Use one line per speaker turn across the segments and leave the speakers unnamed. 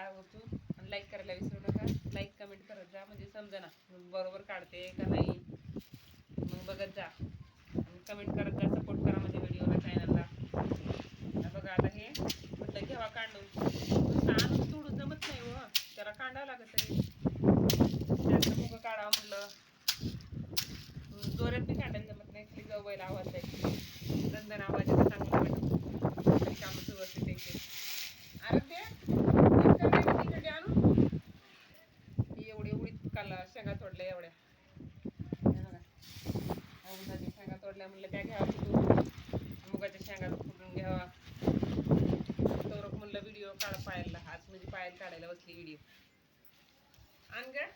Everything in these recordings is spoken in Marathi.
बघा तू लाईक करायला विसरू नका. लाईक कमेंट करत जा. म्हणजे समजा ना बरोबर काढते का नाही? मग बघत जा. आणि कमेंट करत जा सपोर्ट करा माझ्या व्हिडिओला चॅनलला बघा आता हे म्हटलं घेवा कांडून. नुसतं आणून तोडून जमत नाही हो. त्याला काढावं लागत आहे. त्याचं मुग काढावं म्हटलं. दोऱ्यात बी काढायला जमत नाही. खाली जाऊ आवाज आहे. दंदन आवाज येतो चांगला वाटत खाली कामं सुरू असते त्यांचे अरे ते इतकं काय ते तिकडे आणू ही एवढी एवढी काल शेंगा तोडल्या एवढ्या हे बघा. औंधाच्या शेंगा तोडल्या म्हणलं काय घ्यावं मुगाच्या शेंगा फुटून घ्यावा? तोरक म्हणलं व्हिडिओ काढ पायला. आज म्हणजे पायाला काढायला बसली व्हिडिओ. आण ग.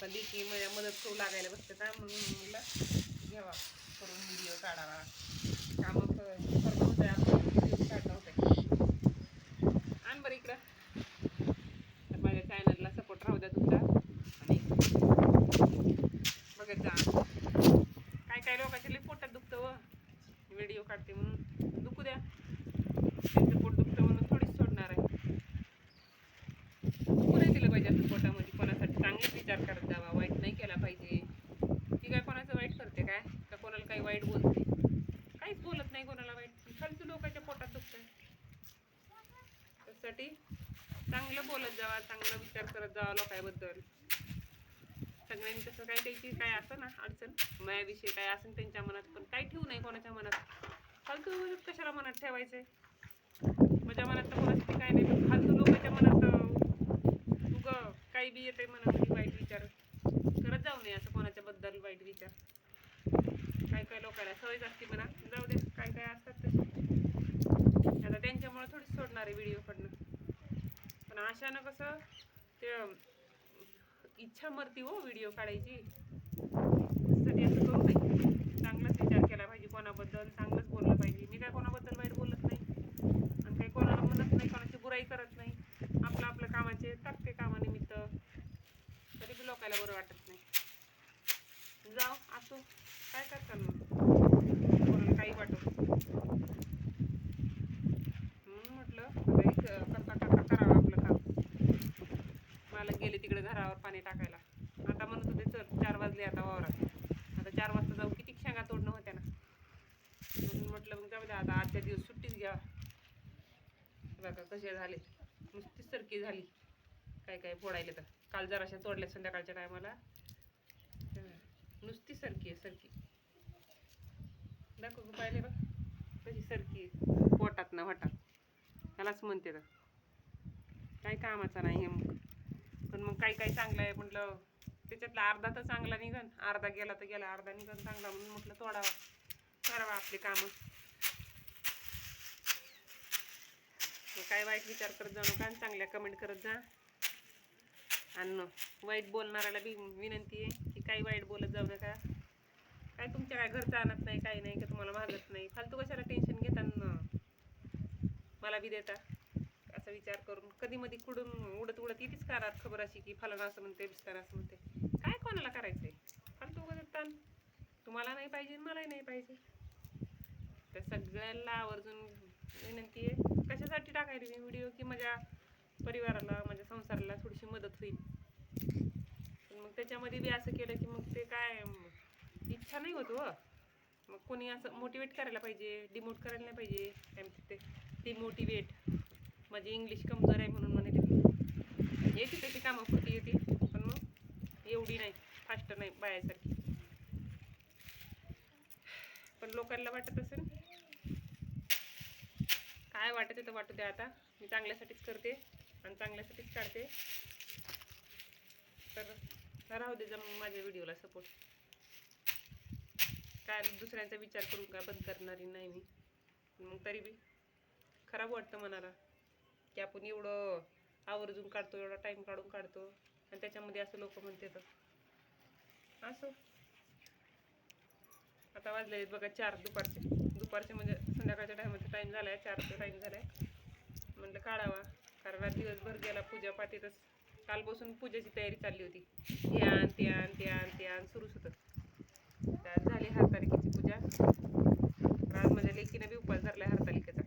पण की माझ्या मदत करू लागायला बसते ना म्हणून म्हणलं घ्यावा करून व्हिडिओ काढावा. कामं क- करणं होतं आपलं व्हिडिओ काढणं होतं. आण बरं इकडं तर माझ्या चॅनलला सपोर्ट राहू द्या तुमचा आणि बघत जा काय काय लोकांच्या लई पोटात दुखतं व व्हिडिओ काढते म्हणून दुखू द्या त्यांचं पोट दुखतं म्हणून थोडीच सोडणार आहे दुखू नाही दिलं पाहिजे असं पोटामध्ये कोणासाठी चांगलेच विचार करत जावा. वाईट नाही केला पाहिजे. ती काय कोणाचं वाईट करते काय? का कोणाला काही वाईट बोलते? काहीच बोलत नाही कोणाला वाईट. खालचं लोकांच्या पोटात दुखतंय. त्यासाठी चांगलं बोलत जावा चांगला विचार करत जावा लोकांबद्दल. सगळ्यांनी तसं काय त्याची काय असं ना अडचण मायाविषयी काय असेल त्यांच्या मनात पण काय ठेवू नाही कोणाच्या मनात. फालतू कशाला मनात ठेवायचंय? माझ्या मनात तर कोणासाठी काय नाही पण फालतू लोकांच्या मनात उग काही बी येते मनामध्ये वाईट विचार. करत जाऊ नये असं कोणाच्या बद्दल वाईट विचार. काय काय लोकांना सवयच असते म्हणा. जाऊ दे काय काय असतात तसे. आता त्यांच्यामुळे थोडीच सोडणार आहे व्हिडिओ पडणं पण अशानं कसं ते इच्छा मरती हो व्हिडिओ काढायची त्यासाठी असं करू नये चांगलाच विचार केला पाहिजे कोणाबद्दल चांगलंच बोललं पाहिजे मी काय कोणाबद्दल वाईट बोलत नाही आणि काही कोणाला म्हणत नाही कोणाची बुराई करत नाही आपलं आपलं कामाचे टाकते कामानिमित्त तरी बी लोकायला बरं वाटत नाही. जाऊ असो. काय करताल मग? काही वाटो. म्हणून म्हटलं करता करता करावं आपलं काम. मला गेले तिकडे घरावर पाणी टाकायला. आता म्हणत होते चल चार वाजले आता वावरात. आता चार वाजता जाऊ किती शेंगा तोडणं होत्या ना. म्हणून म्हटलं मग जाऊ द्या आता आजच्या दिवस सुट्टीच घ्या बघा कसे झाले. नुसती सरकी झाली. काय काय फोडायले तर. काल जराशा तोडल्या संध्याकाळच्या टायमाला. नुसती सरकी आहे सरकी. दाखव पाहिले बघ. कशी सरकी पोटात ना वाटात. त्यालाच म्हणते तर काय कामाचा नाही हे मग. पण मग काही काही चांगलं आहे म्हटलं त्याच्यातला अर्धा तर चांगला निघन. अर्धा गेला तर गेला अर्धा निघन चांगला म्हणून म्हटलं तोडावा. करावा आपली कामं. मग काय वाईट विचार करत जाऊ नका आणि चांगल्या कमेंट करत जा. आणि वाईट बोलणाऱ्याला बी विनंती आहे की काही वाईट बोलत जाऊ नका. काय तुमच्या काय घरचं आणत नाही काही नाही का तुम्हाला मागत नाही. फालतू कशाला टेन्शन घेताना मला बी देता? असा विचार करून कधी मधी कुडून उडत उडत येतेच कारात खबर अशी की फलाना असं म्हणते बिस्ताना असं म्हणते काय कोणाला करायचं आहे फालतू उगत ताण तुम्हाला नाही पाहिजे मलाही नाही पाहिजे. त्या सगळ्यांना आवर्जून विनंती आहे. कशासाठी टाकायची मी व्हिडिओ? की माझ्या परिवाराला माझ्या संसाराला थोडीशी मदत होईल. पण मग त्याच्यामध्ये बी असं केलं की मग ते काय इच्छा नाही होत हो. मग कोणी असं मोटिवेट करायला पाहिजे डिमोट करायला नाही पाहिजे. काय म्हणते ते? डिमोटिवेट माझी इंग्लिश कमजोर आहे म्हणून म्हणे ते. येते त्याची कामं कामापुरती येते. पण मग एवढी नाही फास्ट नाही बायासारखी. पण लोकांना वाटत असेल काय वाटत आहे तर वाटू द्या आता. मी चांगल्यासाठीच करते. आणि चांगल्यासाठीच काढते. तर राहू दे जा मग माझ्या व्हिडिओला सपोर्ट काय दुसऱ्यांचा विचार करून काय बंद करणारी नाही मी. मग तरी बी खराब वाटतं मनाला की आपण एवढं आवर्जून काढतो एवढा टाईम काढून काढतो आणि त्याच्यामध्ये असं लोक म्हणते तर असं. आता वाजले आहेत बघा चार दुपारचे. दुपारचे म्हणजे संध्याकाळच्या टायमाचा टाईम झाला आहे चारचा टाईम झाला आहे म्हणलं काढावा. कारण दिवसभर गेला पूजा पाठीतच. कालपासून पूजेची तयारी चालली होती. हे आण ते आण ते आण ते आण सुरूच होतं. तर झाली हरतालिकेची पूजा. रात आज माझ्या लेकीनं बी उपास धरला हरतालिकेचा.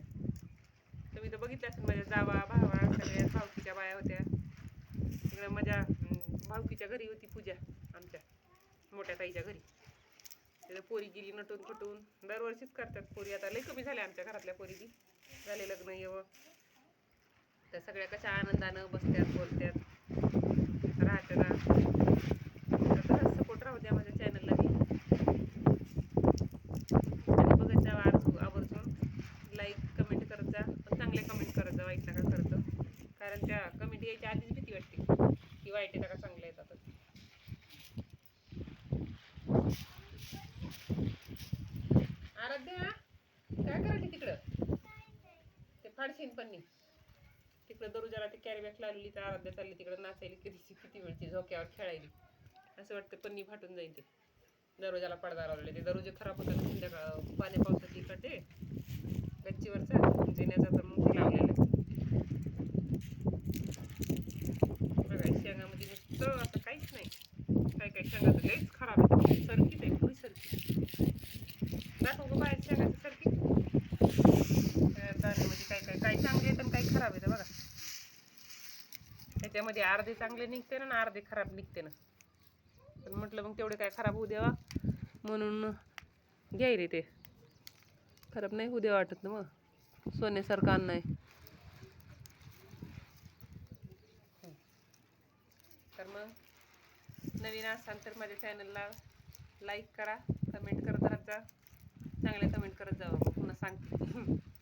तुम्ही तर बघितलं जावा भावा सगळ्या भावकीच्या बाया होत्या. तिकडं माझ्या भावकीच्या घरी होती पूजा आमच्या मोठ्या ताईच्या घरी. तिथं पोरी गेली नटून फटून दरवर्षीच करतात पोरी. आता लई कमी झाल्या आमच्या घरातल्या पोरी बी झाले लग्न येवं त्या सगळ्या कशा आनंदानं बसत्यात बोलत्यात. राहत्या तसंच सपोर्ट राहू द्या माझ्या चॅनलला मी आणि बघत जावा आवर्जून आवर्जून. लाईक कमेंट करत जा. पण चांगले कमेंट करत जा वाईट नका करत. जाऊ. कारण त्या कमेंट यायच्या आधीच भीती वाटते. की वाईट येतं का चांगलं येतात. आराध्या काय करायची तिकडं? ते फाडशीन पन्नी तिकडे दरोजाला ते कॅरीबॅग लावलेली तर आराध्या चालली तिकडं नाचायली किती किती वेळची झोक्यावर खेळायली. असं वाटतं पन्नी फाटून जाईल ते. दरोजाला पडदा लावलेले ते दरोजे खराब होतात संध्याकाळ पाण्या पावसाची इकडे गच्चीवरचा जिन्याचा तर मग ते लावलेलं बघा शेंगामध्ये नुसतं असं काहीच नाही. काय काय शेंगाचं लईच खराब आहे सरकीच आहे पुरी सरकी दाखव गं बाहेर शेंगाची सरकी त्या दाण्यामध्ये काय काय काय चांगले आहेत आणि काय खराब आहेत बघा त्यामध्ये अर्धे चांगले निघते ना आणि अर्धे खराब निघते ना. पण म्हटलं मग तेवढे काय खराब होऊ द्यावा म्हणून घ्याय रे ते. खराब नाही होऊ द्या वाटत ना मग. सोन्यासारखं अन्न आहे. तर मग नवीन असाल तर माझ्या चॅनलला लाईक करा कमेंट करत राहत जा. चांगले कमेंट करत जा पुन्हा सांगते.